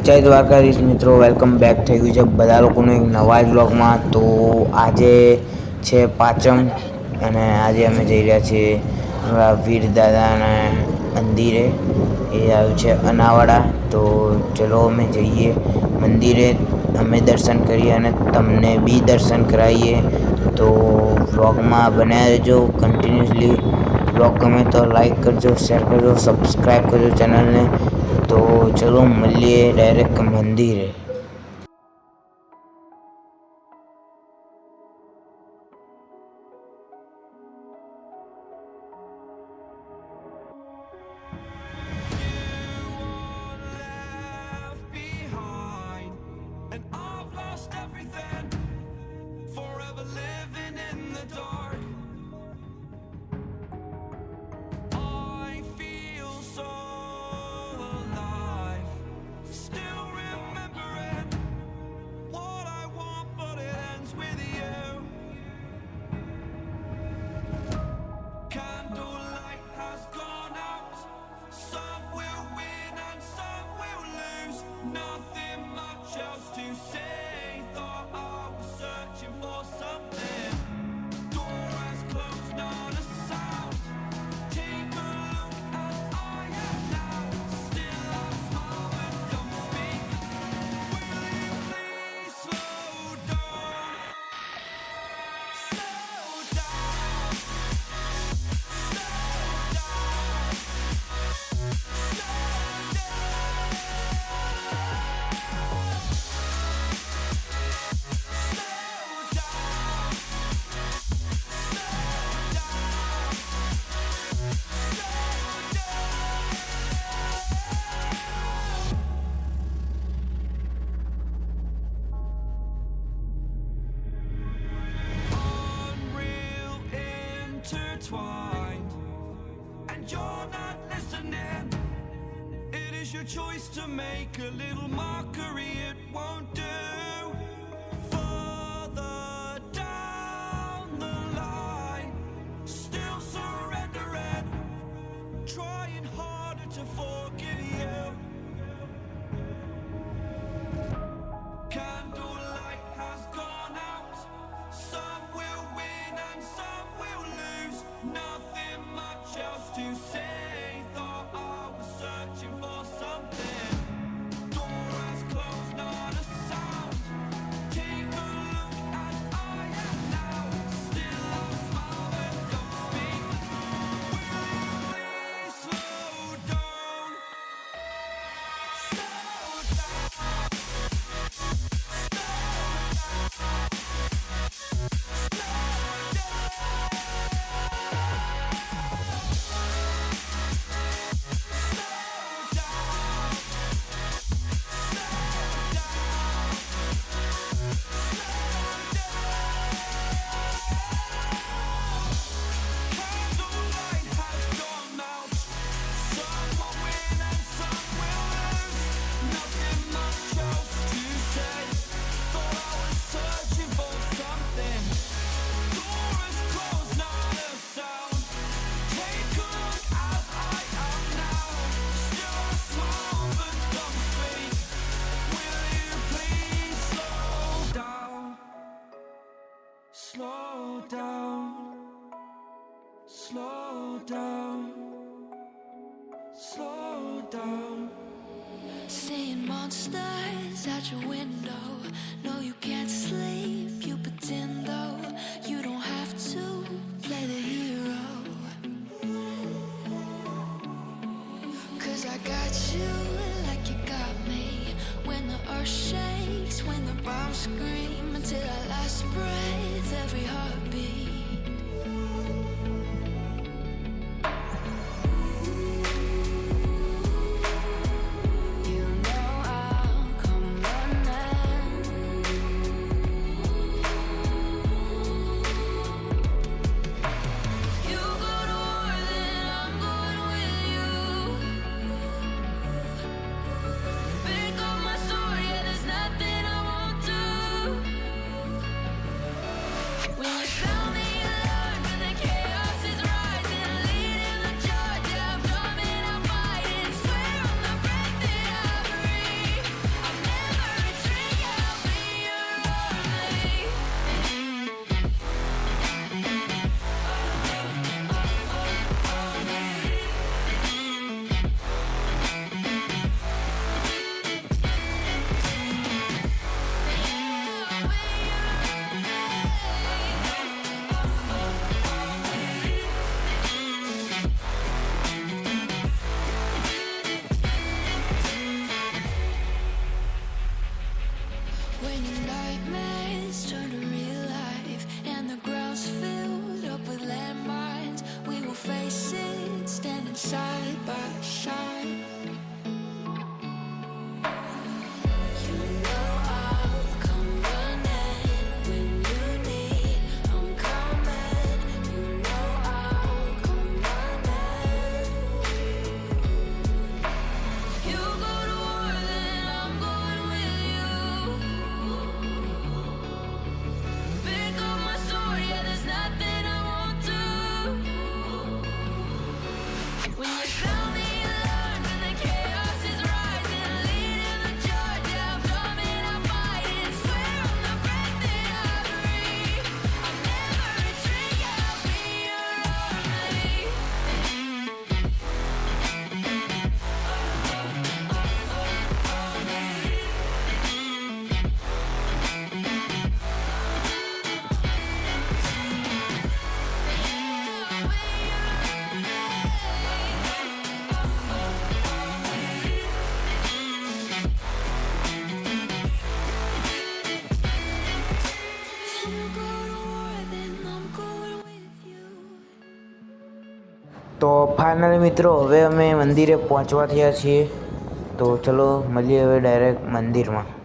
જય દ્વારકાધીશ મિત્રો welcome back થઈ ગયું છે બધા લોકોને એક નવા જ બ્લોગમાં તો આજે છે પાંચમ અને આજે અમે જઈ રહ્યા છીએ અમારા વીર દાદાના મંદિરે. એ આવ્યું છે અનાવાડા. તો ચલો અમે જઈએ મંદિરે, અમે દર્શન કરીએ અને તમને બી દર્શન કરાવીએ. તો બ્લોગમાં બનાવી રહેજો કન્ટિન્યુઅસલી બ્લોગ ગમે તો લાઈક કરજો શેર કરજો સબસ્ક્રાઈબ કરજો ચેનલને તો ચલો મળીએ ડાયરેક્ટ મંદિરે living in the dark. intertwined, and you're not listening. It is your choice to make a little mockery, it won't do. scream until our last breath, every heart. Finally મિત્રો હવે અમે મંદિરે પહોંચવા થયા છીએ. તો ચલો મળીએ હવે ડાયરેક્ટ મંદિરમાં.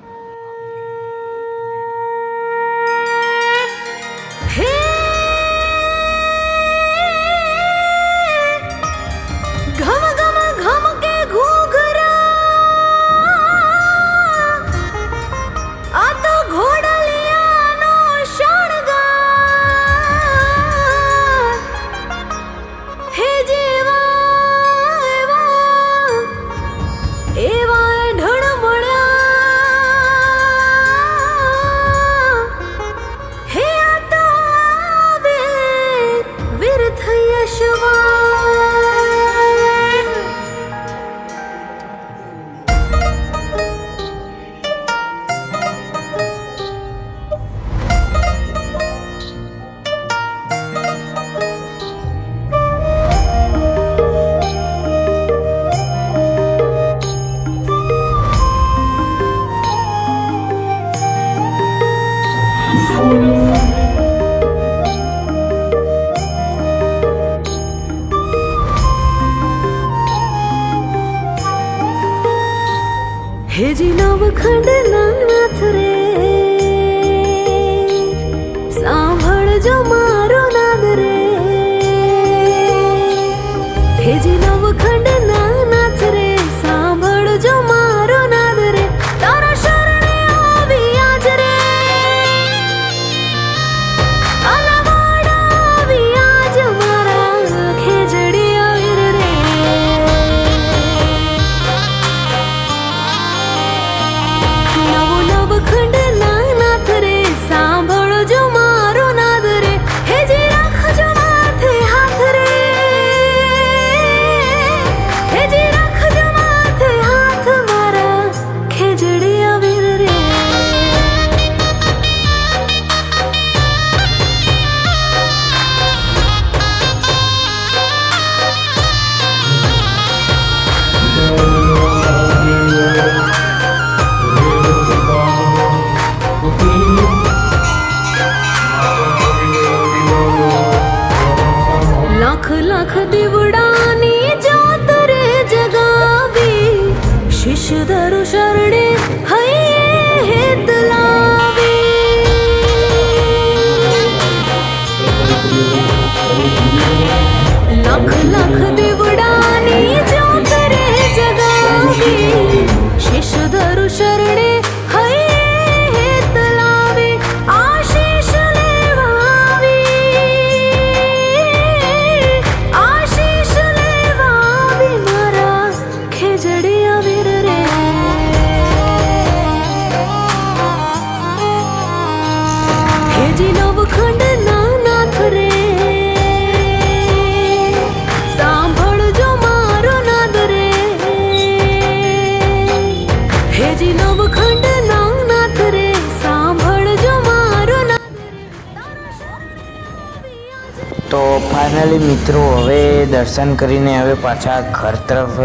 ફાઇનલી મિત્રો, હવે દર્શન કરીને હવે પાછા ઘર તરફ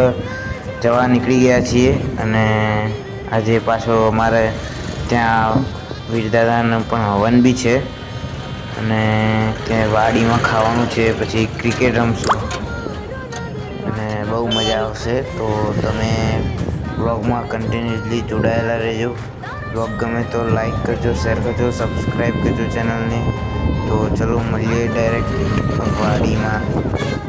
જવા નીકળી ગયા છીએ અને આજે પાછો અમારે ત્યાં વીરદાદાનો પણ હવન બી છે અને ત્યાં વાડીમાં ખાવાનું છે, પછી ક્રિકેટ રમશું. અને બહુ મજા આવશે, તો તમે બ્લોગમાં કન્ટિન્યુઅસલી જોડાયેલા રહેજો. બ્લોગ ગમે તો લાઈક કરજો, શેર કરજો સબસ્ક્રાઈબ કરજો ચેનલને. તો ચલો મળીએ ડાયરેક્ટ વાડીમાં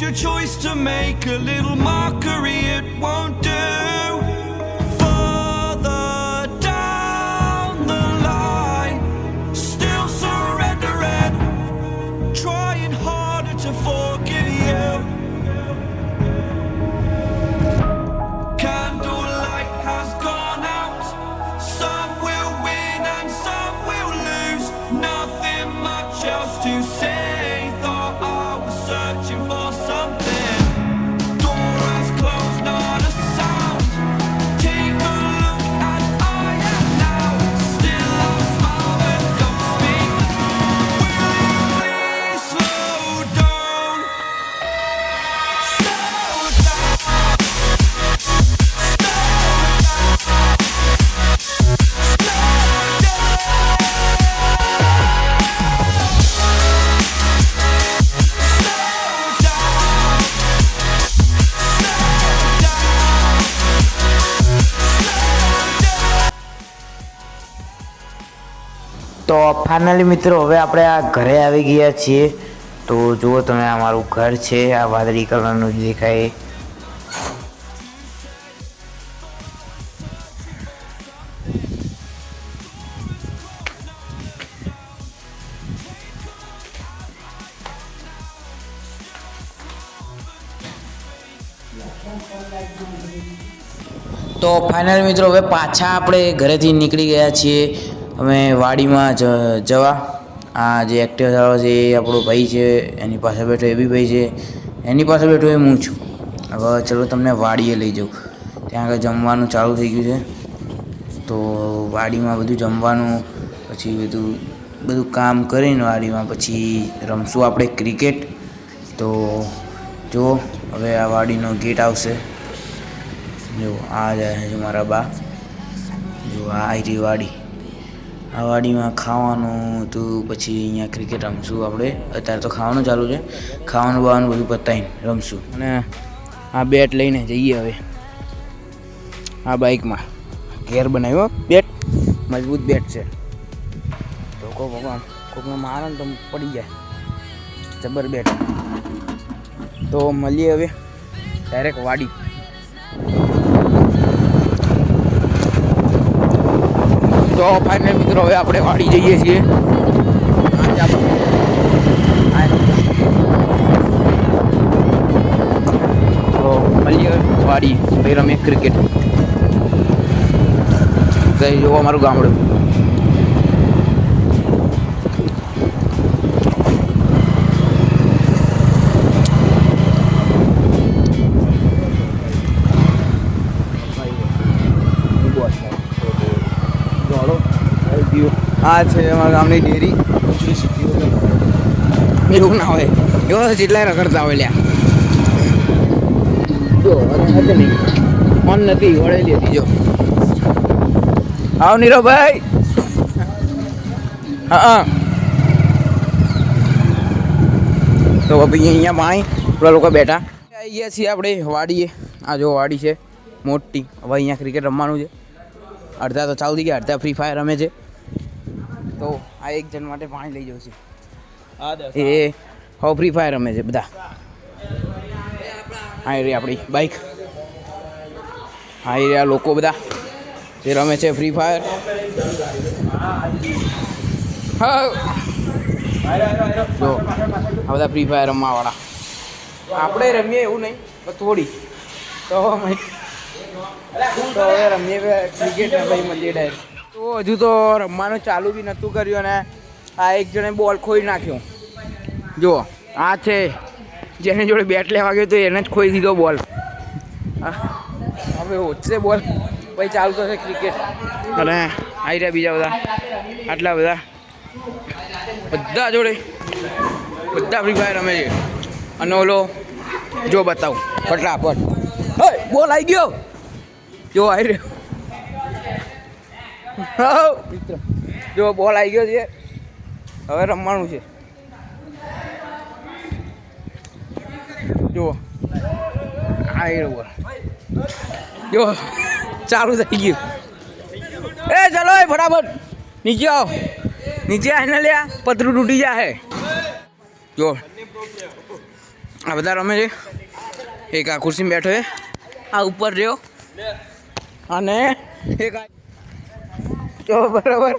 your choice to make a little mockery. It won't do finally મિત્રો, હવે આપણે આ ઘરે આવી ગયા છીએ. તો જુઓ તમે, આ મારું ઘર છે, આ વાદળી કલરનું દેખાય. તો ફાઇનલ મિત્રો, હવે પાછા આપણે ઘરેથી નીકળી ગયા છીએ. અમે વાડીમાં જ જવા. આ જે એક્ટિવા ચલાવે છે એ આપણો ભાઈ છે, એની પાસે બેઠો એ બી ભાઈ છે. એની પાસે બેઠો એ હું છું. હવે ચલો તમને વાડીએ લઈ જાઉં. ત્યાં આગળ જમવાનું ચાલુ થઈ ગયું છે. તો વાડીમાં બધું જમવાનું, પછી બધું બધું કામ કરીને વાડીમાં પછી રમશું આપણે ક્રિકેટ. તો જુઓ, હવે આ વાડીનો ગેટ આવશે. જો આ જાય છે મારા બા. જો આ આયરી વાડી. આ વાડીમાં ખાવાનું હતું પછી અહીંયા ક્રિકેટ રમશું આપણે. અત્યારે તો ખાવાનું ચાલુ છે. ખાવાનું બાવાનું બધું પતાવીને રમશું. અને આ બેટ લઈને જઈએ હવે. આ બાઇકમાં ઘેર બનાવ્યો બેટ મજબૂત બેટ છે. તો કોક ભગવાન કોકને મારે ને તો પડી જાય. જબર બેટ તો મળીએ હવે. ડાયરેક્ટ વાડી. તો ફાઇનલ મિત્રો, હવે આપણે વાડી જઈએ છીએ. તો મળીએ વાડી ભાઈ રમીએ ક્રિકેટ કઈ જોવો અમારું ગામડું. આ છે અમારા ગામની ડેરી. એવું ના હોય. એવો જેટલા રખડતા હોય લ્યા. જો મન નથી, વળેલી હતી, જો. આવ નીરવભાઈ. હા તો ભાઈ અહીંયા પાણી, પેલા લોકો બેઠા. આવી ગયા છીએ આપણે, વાડીએ. આ જો વાડી છે, મોટી. હવે અહીંયા ક્રિકેટ રમવાનું છે. અડધા તો ચાલુ થઈ ગયા, અડધા ફ્રી ફાયર રમે છે. તો આ એક જણ માટે પાણી લઈ જવું છે. એ હવે ફ્રી ફાયર રમે છે બધા. હા રે આપણી બાઈક હા રે આ લોકો બધા જે રમે છે ફ્રી ફાયર હા. જો આ બધા ફ્રી ફાયર રમવાવાળા. આપણે રમીએ એવું નહીં પણ થોડી. તો તો હવે રમીએ ક્રિકેટ ભાઈ મંદિર ડાયરેક્ટ તો હજુ તો રમવાનું ચાલુ બી નહોતું કર્યું અને આ એક જણે બોલ ખોઈ નાખ્યો. જુઓ આ છે. જેની જોડે બેટ લેવા ગયો તો એને જ ખોઈ દીધો બોલ. હવે ઓછશે બોલ. પછી ચાલુ થશે ક્રિકેટ અને આવી રહ્યા બીજા બધા. આટલા બધા. બધા જોડે. બધા ફ્રી ફાયર રમે છે. અને ઓલો, જો બતાવું. ફટાફટ. બોલ આવી ગયો. જો આવી રહ્યો. જો બોલ આવી ગયો છે. હવે રમવાનું છે. જુઓ આ રહ્યો જો, ચાલુ થઈ ગયું. એ ચલો, એ નીચે આવો. નીચે આવીને લે પતરું તૂટી જાય જો. આ બધા રમે છે. એક આ ખુરશીમાં બેઠો છે. આ ઉપર રહ્યો. અને એક આ તો બરાબર.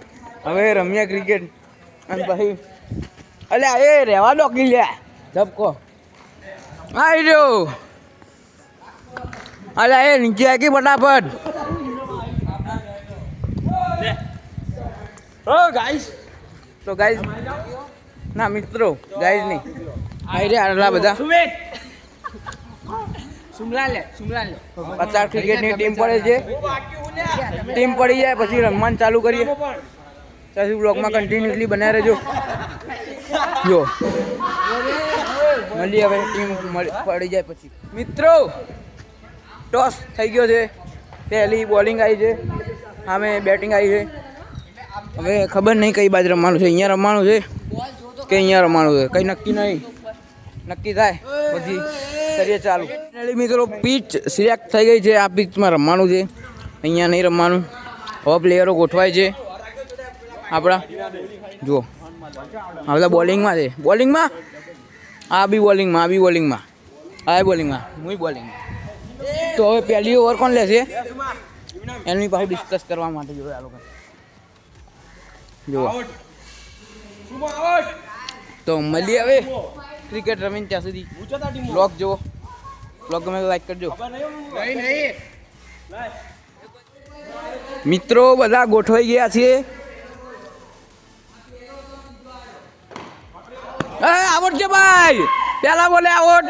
હવે રમ્યા ક્રિકેટ અને પછી અલે એ રહેવા દો કી લ્યા ધબકો. આવી રહ્યો. અલે એ નીચે આવી ફટાફટ. ઓ ગાઈસ તો ગાઈસ ના મિત્રો ગાઈસ નહીં. આવી રહ્યા આટલા બધા. પચાસ ક્રિકેટની ટીમ પડે છે. ટીમ પડી જાય, પછી રમવાનું ચાલુ કરીએ. પછી બ્લોગમાં કન્ટિન્યુઅસલી બનાવી રહેજો. જો. મળીએ હવે ટીમ પડી જાય પછી. મિત્રો ટોસ થઈ ગયો છે. પહેલી બોલિંગ આવી છે. સામે બેટિંગ આવી છે. હવે ખબર નહીં કઈ બાજુ રમવાનું છે. અહીંયા રમવાનું છે કે અહીંયા રમવાનું છે? કંઈ નક્કી નહીં. નક્કી થાય. પછી કરીએ ચાલુ. મિત્રો પીચ સિલેક્ટ થઈ ગઈ છે. આ પીચમાં રમવાનું છે. અહીંયા નહીં રમવાનું. હવે પ્લેયરો ગોઠવાય છે. આપણા, જુઓ. આ બધા બોલિંગમાં છે. બોલિંગમાં આ બી બોલિંગમાં આ બી બોલિંગમાં આ બોલિંગમાં હું બોલિંગમાં તો હવે પહેલી ઓવર કોણ લેશે? એની પાસે ડિસ્કસ કરવા માટે જોડે આ લોકો જુઓ. તો મળીએ હવે. ક્રિકેટ રમીને ત્યાં સુધી. બ્લોગ જુઓ. બ્લોગ ગમે લાઈક કરજો. મિત્રો, બધા ગોઠવાઈ ગયા છે એ, આવટ છે ભાઈ. પેલા બોલે આવડ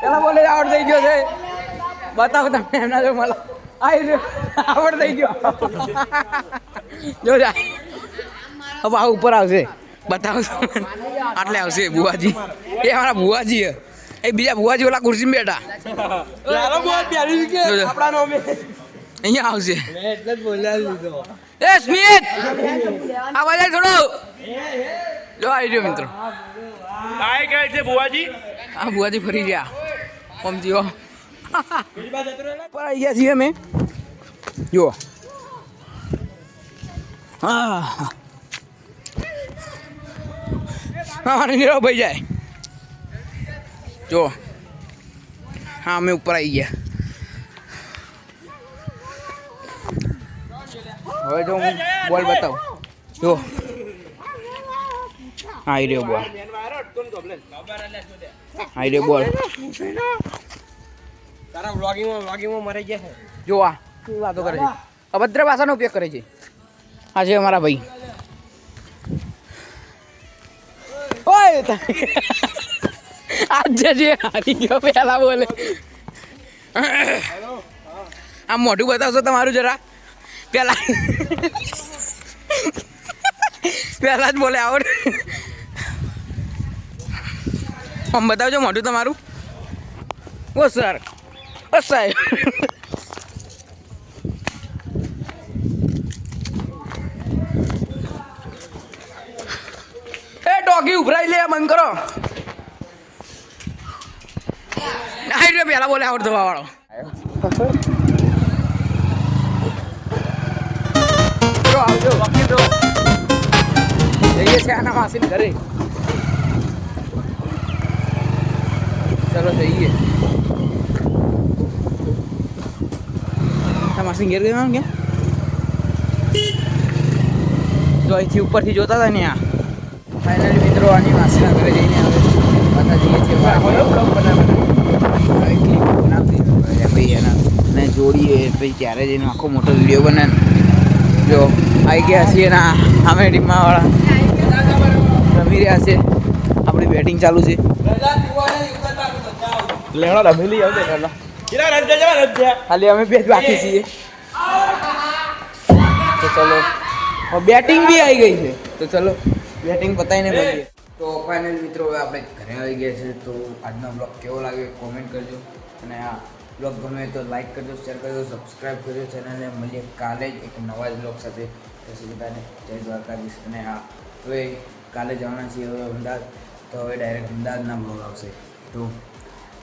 પેલા બોલે આવડ થઈ ગયો છે. બતાવો તમે એમના જો મને આવી રહ્યો. આવડ થઈ ગયો. જો હવે આ ઉપર આવશે. બતાવો તમે. આટલે આવશે બુવાજી એ અમારા બુવાજી છે. એ બીજા બુવાજી ઓલા ખુરશી બેઠા જોજો. અહીંયા આવશે. એ સ્મિત! આવા જાય થોડો જો આવી રહ્યો મિત્રો. આય કહે છે બુવાજી આ બુવાજી ફરી ગયા. પમજી હો પર આવી ગયા છીએ અમે. જુઓ. હા. હા નીરવ ભાઈ જાય. જો. હા અમે ઉપર આવી ગયા. હવે જો હું બોલ બતાવું. જો. આવી રહ્યો બોલ. આવી રહ્યો બોલ. તારા વ્લોગિંગમાં વ્લોગિંગમાં મરી ગયા જો આ. શું વાતો કરે છે? અભદ્ર ભાષાનો ઉપયોગ કરે છે. આ છે અમારા ભાઈ. ઓય આજે જે હારી ગયો બોલે. આ મોઢું બતાવશો તમારું જરા? પેલા પેલા જ બોલે આવડ. આમ બતાવજો મોઢું તમારું. ઓ સર. ઓ સાહેબ. એ ડોગી ઉભરાઈ લે મન કરો. આઈ રહ્યો પેલા બોલે આવડતો વાળો આવજો વકીલ જો જઈએ છે આના માસીને ઘરે. ચલો જઈએ. માસી ઘેર ગયા કે તો અહીંથી ઉપરથી જોતા હતા ને આ. ફાઇનલી મિત્રો આની માસીના ઘરે જઈને આવે પાછા જઈએ ભાઈ એના ને જોડીએ પછી ત્યારે જઈને આખો મોટો વીડિયો બને જો આવી ગયા છીએ ના, અમે ટીમમાં રમી રહ્યા છે આપણી બેટિંગ ચાલુ છે. લેણો રમેલી આવજે ખાલી અમે બે જ બાકી છીએ. તો ચલો. બેટિંગ બી આવી ગઈ છે. તો ચલો બેટિંગ પતાવીને મળીએ તો ફાઇનલ મિત્રો, હવે આપણે ઘરે આવી ગયા છે તો આજનો બ્લોગ કેવો લાગ્યો કોમેન્ટ કરજો. અને આ બ્લોગ ગમે તો લાઈક કરજો શેર કરજો સબસ્ક્રાઈબ કરજો ચેનલને મળીએ કાલે જ એક નવા જ બ્લોગ સાથે. બધાને જય દ્વારકાધીશ. અને આ, હવે કાલે જવાના છીએ હવે અમદાવાદ. તો હવે ડાયરેક્ટ અમદાવાદના બ્લોગ આવશે. તો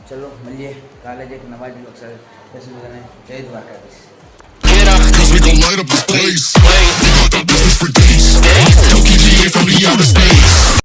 ચલો, મળીએ કાલે જ એક નવા જ બ્લોગ સાથે. બધાને જય દ્વારકાધીશ. We.